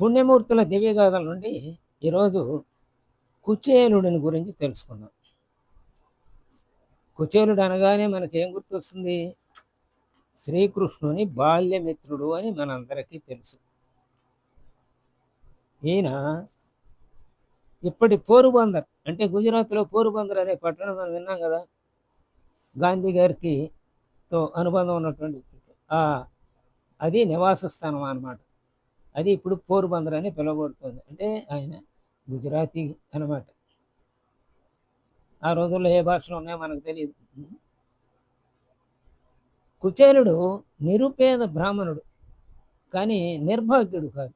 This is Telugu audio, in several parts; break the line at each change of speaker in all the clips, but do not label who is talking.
పుణ్యమూర్తుల దివ్యగాథల నుండి ఈరోజు కుచేలుడిని గురించి తెలుసుకుందాం. కుచేలుడు అనగానే మనకేం గుర్తొస్తుంది? శ్రీకృష్ణుని బాల్యమిత్రుడు అని మనందరికీ తెలుసు. ఈయన ఇప్పటి పోరుబందర్ అంటే గుజరాత్‌లో పోరుబందర్ అనే పట్టణం మనం విన్నాం కదా గాంధీ గారికి తో అనుబంధం ఉన్నటువంటి అది నివాస స్థానం అన్నమాట. అది ఇప్పుడు పోర్బందర్ అని పిలువబడుతుంది. అంటే ఆయన గుజరాతీ అనమాట ఆ రోజుల్లో ఏ భాషలు ఉన్నాయో మనకు తెలియదు కుచేలుడు నిరుపేద బ్రాహ్మణుడు. కానీ నిర్భాగ్యుడు కాదు.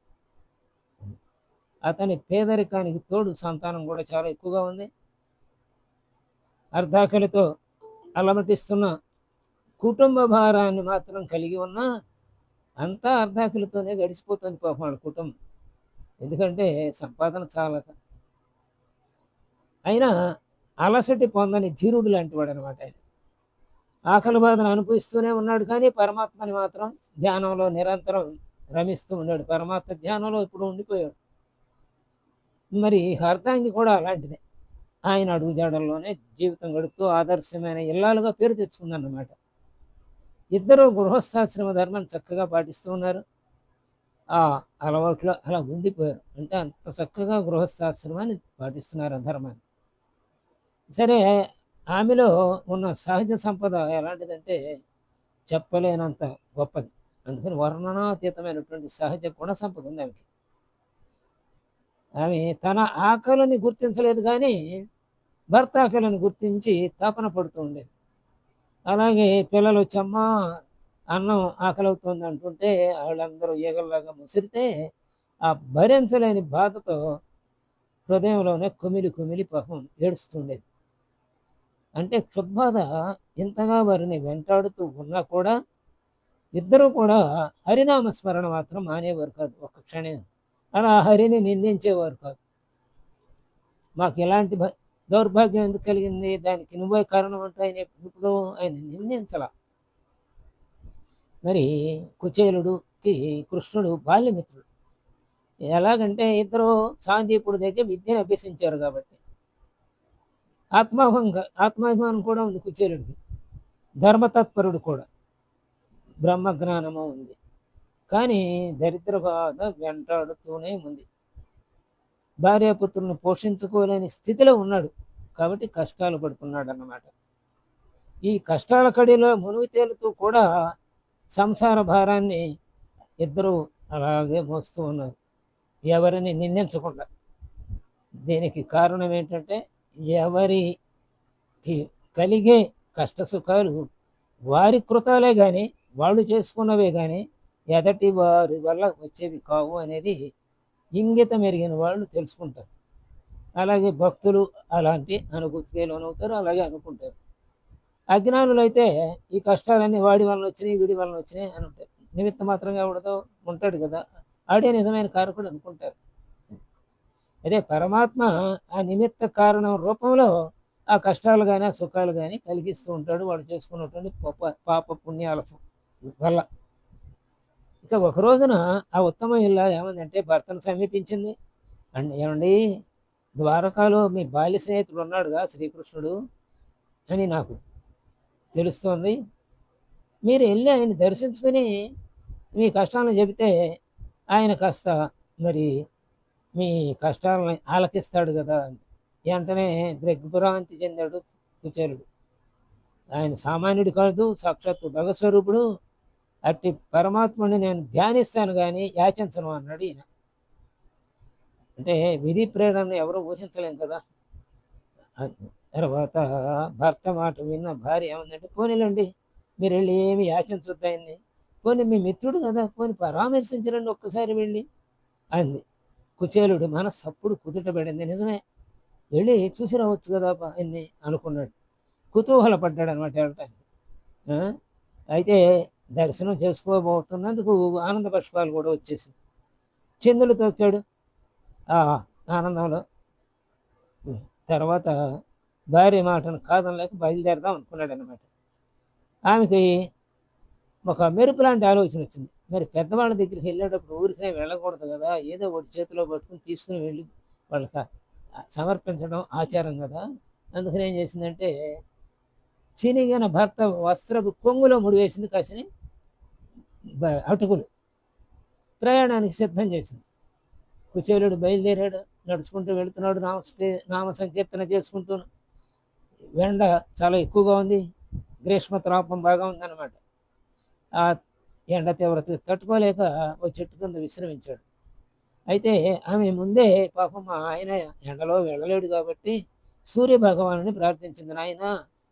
అతని పేదరికానికి తోడు సంతానం కూడా చాలా ఎక్కువగా ఉంది. అర్ధాకలితో అలమటిస్తున్న కుటుంబ భారాన్ని మాత్రం కలిగి ఉన్నా, అంతా అర్ధాకులతోనే గడిచిపోతుంది పాపం వాళ్ళ కుటుంబం. ఎందుకంటే సంపాదన చాలక. అయినా అలసటి పొందని ధీరుడు లాంటివాడనమాట ఆయన. ఆకలి బాధను అనుభవిస్తూనే ఉన్నాడు కానీ పరమాత్మని మాత్రం ధ్యానంలో నిరంతరం రమిస్తూ ఉన్నాడు. పరమాత్మ ధ్యానంలో ఇప్పుడు ఉండిపోయాడు. మరి హర్దాంగి కూడా అలాంటిదే. ఆయన అడుగుజాడల్లోనే జీవితం గడుపుతూ ఆదర్శమైన ఇల్లాలుగా పేరు తెచ్చుకుందన్నమాట. ఇద్దరూ గృహస్థాశ్రమ ధర్మం చక్కగా పాటిస్తూ ఉన్నారు. ఆ అలవాట్లో అలా ఉండిపోయారు. అంటే అంత చక్కగా గృహస్థాశ్రమాన్ని పాటిస్తున్నారు ఆ ధర్మాన్ని. సరే ఆమెలో ఉన్న సహజ సంపద ఎలాంటిదంటే చెప్పలేనంత గొప్పది. అందుకని వర్ణనాతీతమైనటువంటి సహజ గుణ సంపద ఉంది ఆమెకి. ఆమె తన ఆకలిని గుర్తించలేదు కానీ భర్త ఆకలిని గుర్తించి తపన పడుతూ ఉండేది. అలాగే పిల్లలు వచ్చమ్మా అన్నం ఆకలవుతుంది అంటుంటే వాళ్ళందరూ ఈగల్లాగా ముసిరితే, ఆ భరించలేని బాధతో హృదయంలోనే కుమిలి కుమిలి పాపం ఏడుస్తుండేది. అంటే క్షుద్బాధ ఇంతగా వారిని వెంటాడుతూ ఉన్నా కూడా, ఇద్దరూ కూడా హరినామ స్మరణ మాత్రం మానేవారు కాదు ఒక్క క్షణం. అలా హరిని నిందించేవారు కాదు. మాకిలాంటి భ దౌర్భాగ్యం ఎందుకు కలిగింది? దానికి నువ్వే కారణం అంటూ ఆయన ఎప్పుడు ఆయన నిందించలా. మరి కుచేలుడుకి కృష్ణుడు బాల్యమిత్రుడు. ఎలాగంటే ఇద్దరు సాందీపుడి దగ్గర విద్యను అభ్యసించారు కాబట్టి. ఆత్మాహంగా ఆత్మాభిమానం కూడా ఉంది కుచేలుడికి. ధర్మతత్పరుడు కూడా. బ్రహ్మజ్ఞానము ఉంది. కానీ దరిద్ర బాధ వెంటాడుతూనే ఉంది. భార్యాపుత్రులను పోషించుకోలేని స్థితిలో ఉన్నాడు. కాబట్టి కష్టాలు పడుతున్నాడన్నమాట. ఈ కష్టాల కడిలో మునిగి తేలుతూ కూడా సంసార భారాన్ని ఇద్దరూ అలాగే మోస్తూ ఉన్నారు. ఎవరిని నిందించకుండా. దీనికి కారణం ఏంటంటే ఎవరికి కలిగే కష్ట సుఖాలు వారి కృతాలే కానీ వాళ్ళు చేసుకున్నవే కానీ ఎదటి వారి వల్ల వచ్చేవి కావు అనేది ఇంగితం ఎరిగిన వాళ్ళు తెలుసుకుంటారు. అలాగే భక్తులు అలాంటి అనుభూతికే లోనవుతారు. అలాగే అనుకుంటారు. అజ్ఞానులైతే ఈ కష్టాలన్నీ వాడి వలన వచ్చినాయి, వీడి వలన వచ్చినాయి అని ఉంటారు. నిమిత్త మాత్రంగా ఉండదో ఉంటాడు కదా ఆడే నిజమైన కారకుడు అనుకుంటారు. అదే పరమాత్మ ఆ నిమిత్త కారణం రూపంలో ఆ కష్టాలు కానీ ఆ సుఖాలు కానీ కలిగిస్తూ ఉంటాడు. వాడు చేసుకున్నటువంటి పాప పాప పుణ్యాల వల్ల. ఇక ఒక రోజున ఆ ఉత్తమ ఇల్ల ఏమందంటే భర్తను సమీపించింది. అండ్ ఏమండి ద్వారకాలో మీ బాల్య స్నేహితుడు ఉన్నాడుగా శ్రీకృష్ణుడు" అని నాకు తెలుస్తోంది. మీరు వెళ్ళి ఆయన దర్శించుకొని మీ కష్టాలను చెబితే ఆయన కాస్త మరి మీ కష్టాలని ఆలకిస్తాడు కదా వెంటనే దిగ్భ్రాంతి చెందాడు కుచేలుడు. ఆయన సామాన్యుడు కాదు. సాక్షాత్తు భగస్వరూపుడు అట్టి పరమాత్ముని నేను ధ్యానిస్తాను కానీ యాచించను అన్నాడు ఈయన. అంటే విధి ప్రేరణను ఎవరు ఊహించలేం కదా! తర్వాత భర్త మాట విన్న భార్య ఏమందంటే మీరు వెళ్ళి ఏమి యాచించొద్దు ఆయన్ని. పోనీ మీ మిత్రుడు కదా పోనీ పరామర్శించరండి ఒక్కసారి వెళ్ళి అంది. కుచేలుడు మనస్సు అప్పుడు కుదుటబడింది నిజమే. వెళ్ళి చూసి రావచ్చు కదా ప ఆయన్ని అనుకున్నాడు. కుతూహల పడ్డాడన్నమాట వెళ్ళటానికి. అయితే దర్శనం చేసుకోబోతున్నందుకు ఆనంద పుష్పాలు కూడా వచ్చేసి చిందులు తొక్కాడు. ఆనందంలో. తర్వాత భార్య మాటను కాదనలేక బయలుదేరదాం అనుకున్నాడన్నమాట. ఆమెకి ఒక మెరుపు లాంటి ఆలోచన వచ్చింది మరి పెద్దవాళ్ళ దగ్గరికి వెళ్ళేటప్పుడు ఊరికనే వెళ్ళకూడదు కదా ఏదో ఒకటి చేతిలో పట్టుకుని తీసుకుని వెళ్ళి వాళ్ళకి సమర్పించడం ఆచారం కదా అందుకని ఏం చేసిందంటే చినిగిన భర్త వస్త్రపు కొంగులో ముడివేసింది కాసిని అటుకులు. ప్రయాణానికి సిద్ధం చేసింది. కుచేలుడు బయలుదేరాడు నడుచుకుంటూ వెళుతున్నాడు నామ నామ సంకీర్తన చేసుకుంటూ. వెండ చాలా ఎక్కువగా ఉంది గ్రీష్మ తాపం బాగా ఉందన్నమాట. ఆ ఎండ తీవ్రత తట్టుకోలేక ఓ చెట్టు కింద విశ్రమించాడు. అయితే ఆమె ముందే పాపం మా ఆయన ఎండలో వెళ్ళలేడు కాబట్టి సూర్య భగవానుని ప్రార్థించింది నాయన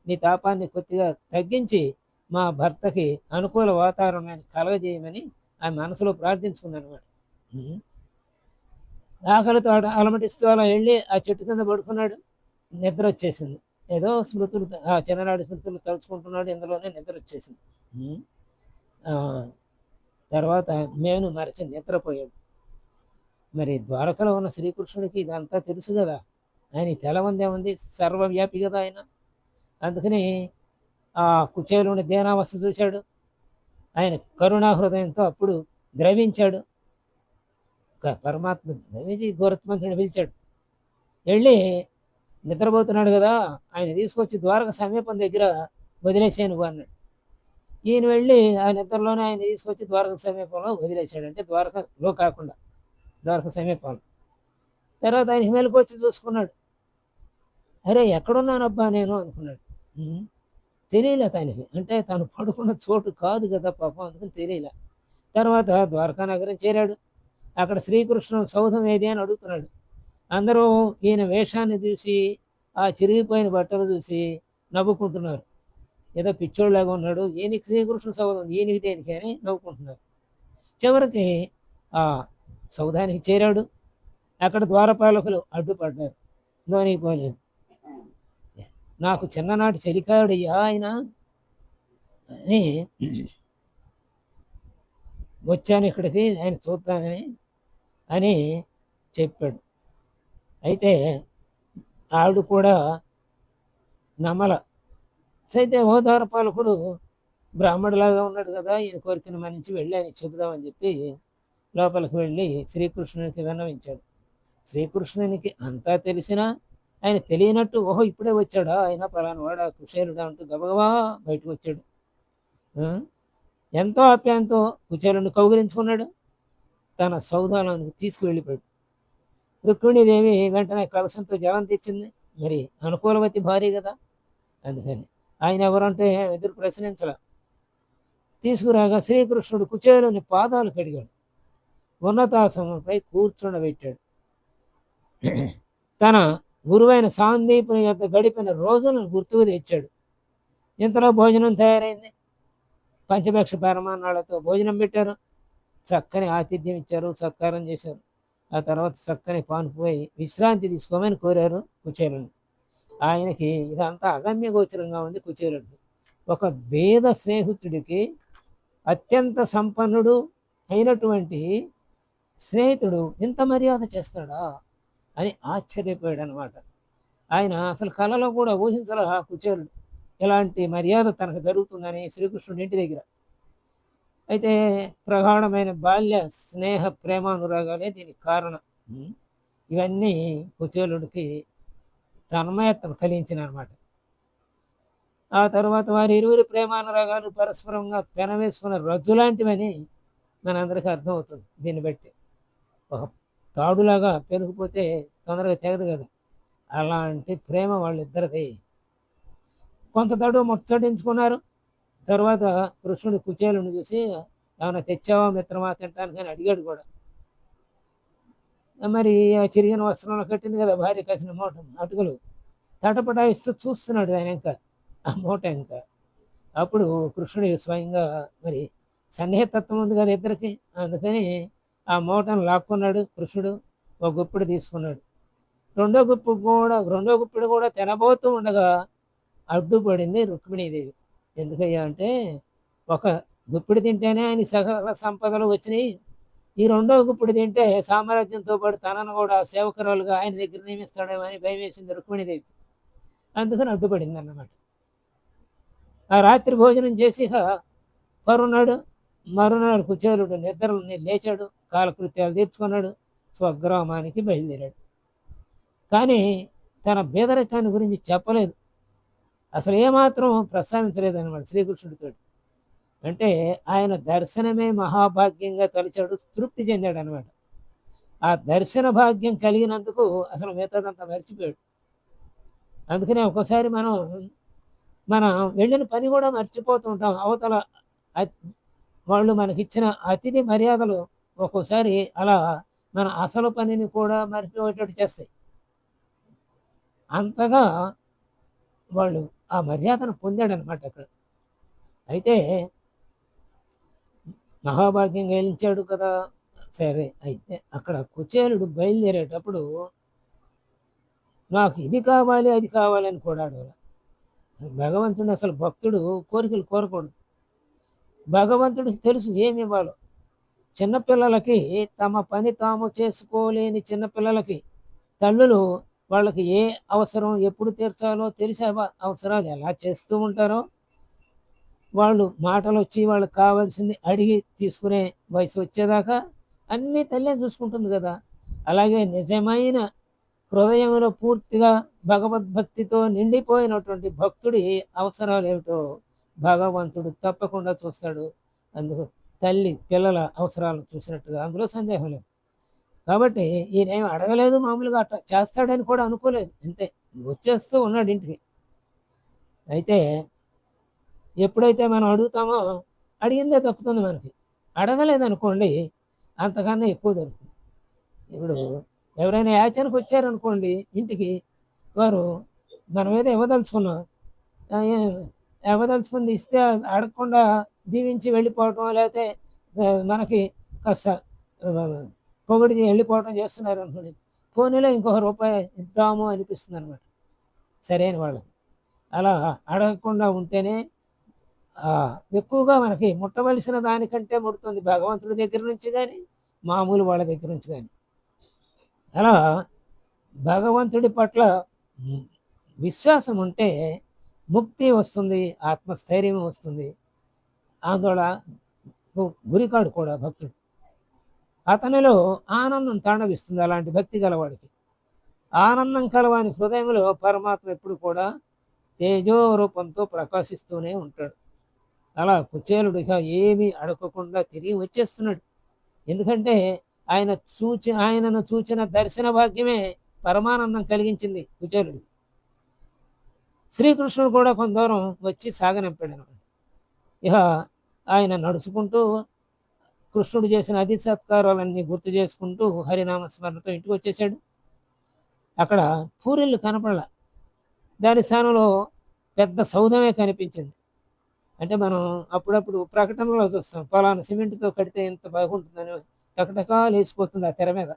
నీ తాపాన్ని కొద్దిగా తగ్గించి మా భర్తకి అనుకూల వాతావరణాన్ని కలగజేయమని ఆమె మనసులో ప్రార్థించుకుందనమాట ఆకలితో అలమటిస్తూ అలా వెళ్ళి ఆ చెట్టు కింద పడుకున్నాడు. నిద్ర వచ్చేసింది. ఏదో స్మృతులు ఆ చిన్ననాడు స్మృతులు తలుచుకుంటున్నాడు. ఇందులోనే నిద్ర వచ్చేసింది. తర్వాత మేను మరచి నిద్రపోయాడు. మరి ద్వారకలో ఉన్న శ్రీకృష్ణుడికి ఇదంతా తెలుసు కదా. ఆయన తెలవందేముంది సర్వవ్యాపి కదా ఆయన. అందుకని ఆ కుచేలుని దేనావస్థ చూశాడు. ఆయన కరుణా హృదయంతో అప్పుడు ద్రవించాడు పరమాత్మ ద్రవించి గోరత్మంతుడిని పిలిచాడు వెళ్ళి నిద్రపోతున్నాడు కదా ఆయన తీసుకొచ్చి ద్వారక సమీపం దగ్గర వదిలేసాను అన్నాడు. ఈయన వెళ్ళి ఆ నిద్రలోనే ఆయన తీసుకొచ్చి ద్వారక సమీపంలో వదిలేశాడు. అంటే ద్వారకలో కాకుండా ద్వారక సమీపంలో. తర్వాత ఆయన హిమేలకు వచ్చి చూసుకున్నాడు. అరే ఎక్కడున్నానబ్బా నేను అనుకున్నాడు. తెలియలే తనకి. అంటే తను పడుకున్న చోటు కాదు కదా పాపం అందుకని తెలియలే. తర్వాత ద్వారకా నగరం చేరాడు. అక్కడ శ్రీకృష్ణ సౌధం ఏది అని అడుగుతున్నాడు. అందరూ ఈయన వేషాన్ని చూసి ఆ చిరిగిపోయిన బట్టలు చూసి నవ్వుకుంటున్నారు. ఏదో పిచ్చోళ్ళలాగా ఉన్నాడు. ఈయనకి శ్రీకృష్ణ సౌధం ఈయనకి దేనికి అని నవ్వుకుంటున్నారు. చివరికి ఆ సౌధానికి చేరాడు. అక్కడ ద్వారపాలకులు అడ్డుపడ్డారు. లోనికి పోలేదు. నాకు చిన్ననాటి చెలికాయుడయ్యా ఆయన. అని వచ్చాను ఇక్కడికి ఆయన చూద్దానని అని చెప్పాడు. అయితే ఆవిడ కూడా నమ్మల అయితే హోదార పాలకుడు బ్రాహ్మడులాగా ఉన్నాడు కదా ఈయన కోరికను మన్నించి వెళ్ళి ఆయన చెబుదామని చెప్పి లోపలికి వెళ్ళి శ్రీకృష్ణునికి విన్నవించాడు. శ్రీకృష్ణునికి అంతా తెలిసినా ఆయన తెలియనట్టు ఓహో ఇప్పుడే వచ్చాడా? ఆయన పలానా వాడా కుశేలుడా అంటూ గబగబా బయటకు వచ్చాడు. ఎంతో ఆప్యాయంతో కుచేలుని కౌగిలించుకున్నాడు. తన సౌధానానికి తీసుకువెళ్ళిపోయాడు. రుక్మిణీదేవి వెంటనే కలసంతో జలం తెచ్చింది. మరి అనుకూలవతి భారీ కదా? అందుకని. ఆయన ఎవరంటే ఎదురు ప్రశ్నించల. తీసుకురాగా శ్రీకృష్ణుడు కుచేలుని పాదాలు కడిగాడు. ఉన్నతాసనంపై కూర్చుండబెట్టాడు. తన గురువైన సాందీపుని యొక్క గడిపిన రోజులను గుర్తుకు తెచ్చాడు. ఇంతలో భోజనం తయారైంది. పంచభక్ష పరమాణాలతో భోజనం పెట్టారు. చక్కని ఆతిథ్యం ఇచ్చారు సత్కారం చేశారు. ఆ తర్వాత చక్కని పానుపోయి విశ్రాంతి తీసుకోమని కోరారు కుచేరుని. ఆయనకి ఇదంతా అగమ్య గోచరంగా ఉంది కుచేరుడు ఒక భేద స్నేహితుడికి అత్యంత సంపన్నుడు అయినటువంటి స్నేహితుడు ఇంత మర్యాద చేస్తాడా? అని ఆశ్చర్యపోయాడు అనమాట ఆయన అసలు కళలో కూడా ఊహించల కుచేరుడు ఎలాంటి మర్యాద తనకు జరుగుతుందని శ్రీకృష్ణుడి ఇంటి దగ్గర. అయితే ప్రగాఢమైన బాల్య స్నేహ ప్రేమానురాగాలే దీనికి కారణం. ఇవన్నీ కుచేలుడికి తన్మయత్వం కలిగించిన అనమాట ఆ తర్వాత వారి ఇరువురి ప్రేమానురాగాలు పరస్పరంగా పెనవేసుకున్న రజ్జు లాంటివని మనందరికీ అర్థమవుతుంది దీన్ని బట్టి. ఒక తాడులాగా పెరిగిపోతే తొందరగా తెగదు కదా. అలాంటి ప్రేమ వాళ్ళిద్దరిది. కొంత తడు ముచ్చటించుకున్నారు. తర్వాత కృష్ణుడు కుచేలుని చూసి ఏమైనా తెచ్చావా మిత్రమా? తింటానికి అని అడిగాడు కూడా. మరి ఆ చిరిగిన వస్త్రంలో కట్టింది కదా భార్య కసిన మూట అటుకులు తటపటాయిస్తూ చూస్తున్నాడు ఆయన ఇంకా. ఆ మూట ఇంకా. అప్పుడు కృష్ణుడు స్వయంగా మరి సన్నిహితత్వం ఉంది కదా ఇద్దరికి? అందుకని ఆ మూటను లాక్కున్నాడు కృష్ణుడు ఒక గుప్పిడి తీసుకున్నాడు. రెండో గుప్పు కూడా రెండో గుప్పిడి కూడా తినబోతూ ఉండగా అడ్డుపడింది రుక్మిణీదేవి. ఎందుకయ్యా అంటే ఒక గుప్పిడి తింటేనే ఆయన సకల సంపదలు వచ్చినాయి. ఈ రెండో గుప్పిడి తింటే సామ్రాజ్యంతో పాటు తనను కూడా సేవకురాలుగా ఆయన దగ్గర నియమిస్తాడేమో అని భయం వేసింది రుక్మిణీదేవి. అందుకని అడ్డుపడింది అన్నమాట ఆ రాత్రి భోజనం చేసి పరున్నాడు. మరునాడు కుచేలుడు నిద్రని లేచాడు కాలకృత్యాలు తీర్చుకున్నాడు స్వగ్రామానికి బయలుదేరాడు. కానీ తన బేదరికాన్ని గురించి చెప్పలేదు. అసలు ఏమాత్రం ప్రస్తావించలేదు అనమాట శ్రీకృష్ణుడితో అంటే ఆయన దర్శనమే మహాభాగ్యంగా తలిచాడు తృప్తి చెందాడు అనమాట ఆ దర్శన భాగ్యం కలిగినందుకు అసలు మిగతాదంతా మర్చిపోయాడు. అందుకనే ఒక్కోసారి మనం మనం వెళ్ళిన పని కూడా మర్చిపోతుంటాం అవతల వాళ్ళు మనకిచ్చిన అతిథి మర్యాదలు ఒక్కోసారి అలా మన అసలు పనిని కూడా మర్చిపోయేటట్టు చేస్తాయి. అంతగా వాళ్ళు ఆ మర్యాదను పొందాడనమాట అక్కడ. అయితే మహాభాగ్యం గెలిచాడు కదా. సరే అయితే అక్కడ కుచేలుడు బయలుదేరేటప్పుడు నాకు ఇది కావాలి అది కావాలి అని కూడా అడగల. భగవంతుడు అసలు భక్తుడు కోరికలు కోరకూడదు. భగవంతుడికి తెలుసు ఏమి ఇవ్వాలో చిన్నపిల్లలకి తమ పని తాము చేసుకోలేని చిన్నపిల్లలకి తల్లులు వాళ్ళకి ఏ అవసరం ఎప్పుడు తీర్చాలో తెలిసే అవసరాలు ఎలా చేస్తూ ఉంటారో వాళ్ళు మాటలు వచ్చి వాళ్ళకి కావాల్సింది అడిగి తీసుకునే వయసు వచ్చేదాకా అన్నీ తల్లే చూసుకుంటుంది కదా. అలాగే నిజమైన హృదయంలో పూర్తిగా భగవద్భక్తితో నిండిపోయినటువంటి భక్తుడి అవసరాలు ఏమిటో భగవంతుడు తప్పకుండా చూస్తాడు. అందుకు తల్లి పిల్లల అవసరాలను చూసినట్టుగా అందులో సందేహం లేదు. కాబట్టి ఈయన అడగలేదు మామూలుగా అట్లా చేస్తాడని కూడా అనుకోలేదు. అంతే. వచ్చేస్తూ ఉన్నాడు ఇంటికి. అయితే ఎప్పుడైతే మనం అడుగుతామో అడిగిందే దక్కుతుంది మనకి. అడగలేదనుకోండి అంతకన్నా ఎక్కువ దొరుకుతుంది. ఇప్పుడు ఎవరైనా యాచనకు వచ్చారనుకోండి ఇంటికి వారు మనం ఏదో ఇవ్వదలుచుకున్నాం. ఇవ్వదలుచుకుంది ఇస్తే అడగకుండా దీవించి వెళ్ళిపోవటం లేకపోతే మనకి కాస్త పొగిడి వెళ్ళిపోవటం చేస్తున్నారు అనుకోండి. పోనీలో ఇంకొక రూపాయి ఇద్దాము అనిపిస్తుంది అనమాట సరైన వాళ్ళు అలా అడగకుండా ఉంటేనే ఎక్కువగా మనకి ముట్టవలసిన దానికంటే ముడుతుంది. భగవంతుడి దగ్గర నుంచి కానీ మామూలు వాళ్ళ దగ్గర నుంచి కానీ అలా భగవంతుడి పట్ల విశ్వాసం ఉంటే ముక్తి వస్తుంది ఆత్మస్థైర్యం వస్తుంది. ఆందోళన గురికాడు కూడా భక్తుడు. అతనిలో ఆనందం తాండవిస్తుంది అలాంటి భక్తి గలవాడికి. ఆనందం కలవాని హృదయంలో పరమాత్మ ఎప్పుడు కూడా తేజో రూపంతో ప్రకాశిస్తూనే ఉంటాడు. అలా కుచేలుడిగా ఏమీ అడగకుండా తిరిగి వచ్చేస్తున్నాడు. ఎందుకంటే ఆయన చూచి ఆయనను చూచిన దర్శన భాగ్యమే పరమానందం కలిగించింది కుచేలుడు శ్రీకృష్ణుడు కూడా కొంత దూరం వచ్చి సాగనంపాడు. అనమాట ఇక ఆయన నడుచుకుంటూ కృష్ణుడు చేసిన అతి సత్కారాలన్నీ గుర్తు చేసుకుంటూ హరినామ స్మరణతో ఇంటికి వచ్చేసాడు అక్కడ పూరిళ్ళు కనపడాల. దాని స్థానంలో పెద్ద సౌధమే కనిపించింది. అంటే మనం అప్పుడప్పుడు ప్రకటనలో చూస్తాం పలానా సిమెంట్తో కడితే ఎంత బాగుంటుందని టకటకాలు వేసిపోతుంది ఆ తెర మీద.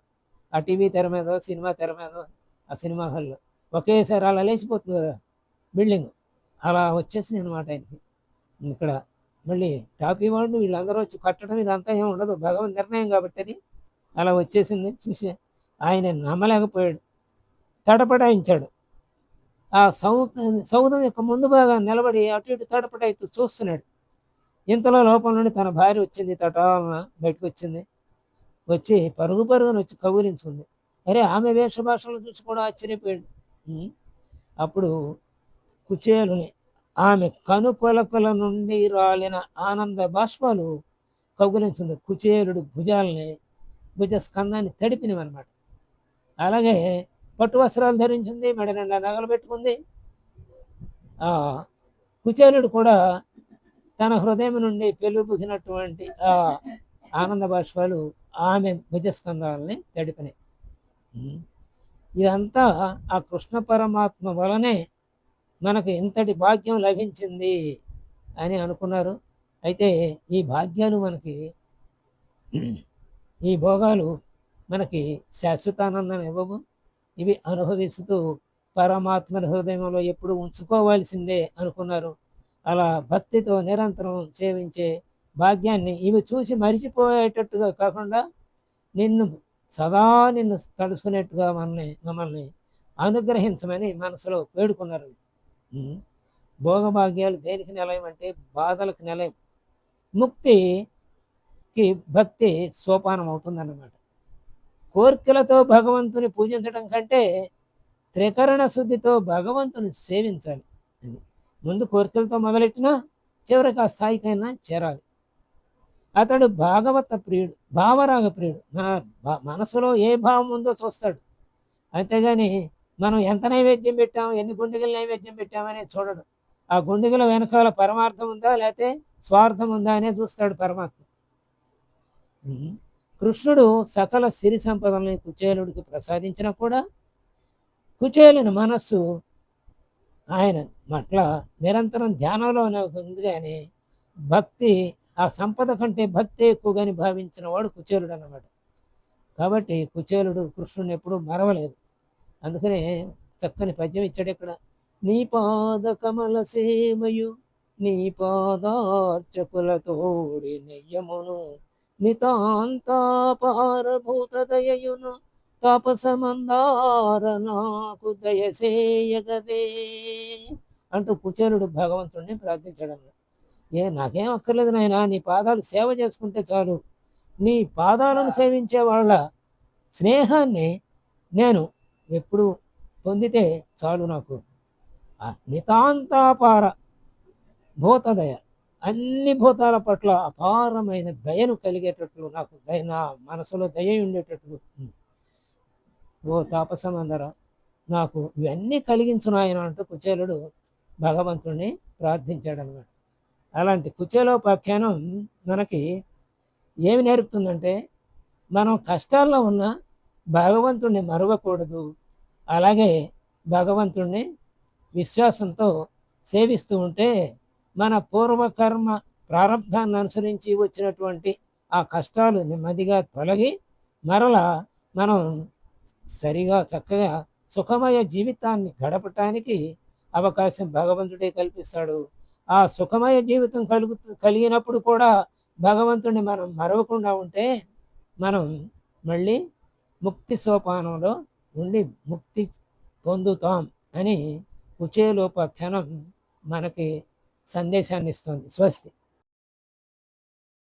ఆ టీవీ తెర మీద సినిమా తెర మీద ఆ సినిమా హాల్లో. ఒకేసారి అలా లేచిపోతుంది కదా. బిల్డింగ్. అలా వచ్చేసింది అనమాట ఆయనకి. ఇక్కడ మళ్ళీ టాపీ వాళ్ళు వీళ్ళందరూ వచ్చి కట్టడం ఇదంతా ఏమి ఉండదు. భగవన్ నిర్ణయం కాబట్టి అది అలా వచ్చేసింది. చూసి ఆయన నమ్మలేకపోయాడు. తడపడాయించాడు ఆ సౌ సౌధం యొక్క ముందు బాగా నిలబడి అటు ఇటు తడపడాయితూ చూస్తున్నాడు. ఇంతలో లోపల నుండి తన భార్య వచ్చింది. తటాలన బయటకు వచ్చింది. వచ్చి పరుగు పరుగున వచ్చి కౌగిలించుకుంది. అరే ఆమె వేష భాషలు చూసి కూడా ఆశ్చర్యపోయాడు. అప్పుడు కుచేలుని. ఆమె కనుకొలకల నుండి రాలిన ఆనంద బాష్పాలు కౌగులించుంది. కుచేలుడు భుజాలని భుజ స్కందాన్ని తడిపినవన్నమాట. అలాగే పట్టు వస్త్రాలు ధరించింది మెడ నిండా నగలు పెట్టుకుంది. ఆ కుచేలుడు కూడా తన హృదయం నుండి పెలుబుకినటువంటి ఆ ఆనంద బాష్పాలు ఆమె భుజస్కందాలని తడిపినాయి. ఇదంతా ఆ కృష్ణ పరమాత్మ వలనే మనకు ఇంతటి భాగ్యం లభించింది అని అనుకున్నారు. అయితే ఈ భాగ్యాలు మనకి ఈ భోగాలు మనకి శాశ్వతానందం ఇవ్వవు. ఇవి అనుభవిస్తూ పరమాత్మ హృదయంలో ఎప్పుడు ఉంచుకోవాల్సిందే అనుకున్నారు. అలా భక్తితో నిరంతరం సేవించే భాగ్యాన్ని ఇవి చూసి మరిచిపోయేటట్టుగా కాకుండా నిన్ను సదా నిన్ను తలుసుకునేట్టుగా మనల్ని మమ్మల్ని అనుగ్రహించమని మనసులో వేడుకున్నారు. భోగభాగ్యాలు దేనికి నిలయం అంటే బాధలకు నిలయం. ముక్తికి భక్తి సోపానం అవుతుందన్నమాట. కోర్కెలతో భగవంతుని పూజించడం కంటే త్రికరణ శుద్ధితో భగవంతుని సేవించాలి. అది ముందు కోరికలతో మొదలెట్టినా చివరికి ఆ స్థాయికైనా చేరాలి. అతడు భాగవత ప్రియుడు భావరాగ ప్రియుడు. మన మనసులో ఏ భావం ఉందో చూస్తాడు. అంతేగాని మనం ఎంత నైవేద్యం పెట్టాం ఎన్ని గుండెలు నైవేద్యం పెట్టామనేది చూడడు. ఆ గుండెగల వెనకాల పరమార్థం ఉందా లేకపోతే స్వార్థం ఉందా అనే చూస్తాడు పరమాత్మ. కృష్ణుడు సకల సిరి సంపదల్ని కుచేలుడికి ప్రసాదించినా కూడా కుచేలుని మనస్సు ఆయన మట్ల నిరంతరం ధ్యానంలోనే ఉంది కానీ భక్తి ఆ సంపద కంటే భక్తి ఎక్కువగాని భావించిన వాడు కుచేలుడు అన్నమాట. కాబట్టి కుచేలుడు కృష్ణుని ఎప్పుడూ మరవలేదు. అందుకనే చక్కని పద్యం ఇచ్చాడు ఇక్కడ. నీ పాద కమల సేమయు నీ పాదార్చకులతోడి నెయ్యమును నితాంతాపారభూత దయయును తాపసమందార నాకు దయసేయగదే అంటూ కుచేరుడు భగవంతుడిని ప్రార్థించడం ఏ నాకేం అక్కర్లేదు నాయన నీ పాదాలు సేవ చేసుకుంటే చాలు. నీ పాదాలను సేవించే వాళ్ళ స్నేహాన్ని నేను ఎప్పుడు పొందితే చాలు నాకు. నితాంతాపార భూతదయ. అన్ని భూతాల పట్ల అపారమైన దయను కలిగేటట్లు నాకు దయ నా మనసులో దయ ఉండేటట్లు ఓ తాపసమందర నాకు ఇవన్నీ కలిగించును ఆయన అంటూ కుచేలుడు భగవంతుడిని ప్రార్థించాడు అనమాట అలాంటి కుచేలోపాఖ్యానం మనకి ఏమి నేర్పుతుందంటే మనం కష్టాల్లో ఉన్న భగవంతుణ్ణి మరవకూడదు. అలాగే భగవంతుణ్ణి విశ్వాసంతో సేవిస్తూ ఉంటే మన పూర్వకర్మ ప్రారంధాన్ని అనుసరించి వచ్చినటువంటి ఆ కష్టాలు నెమ్మదిగా తొలగి మరలా మనం సరిగా చక్కగా సుఖమయ జీవితాన్ని గడపటానికి అవకాశం భగవంతుడే కల్పిస్తాడు. ఆ సుఖమయ జీవితం కలుగు కలిగినప్పుడు కూడా భగవంతుడిని మనం మరవకుండా ఉంటే మనం మళ్ళీ ముక్తి సోపానంలో ఉండి ముక్తి పొందుతాం అని కుచేలోపాఖ్యానం మనకి సందేశాన్ని ఇస్తుంది. స్వస్తి.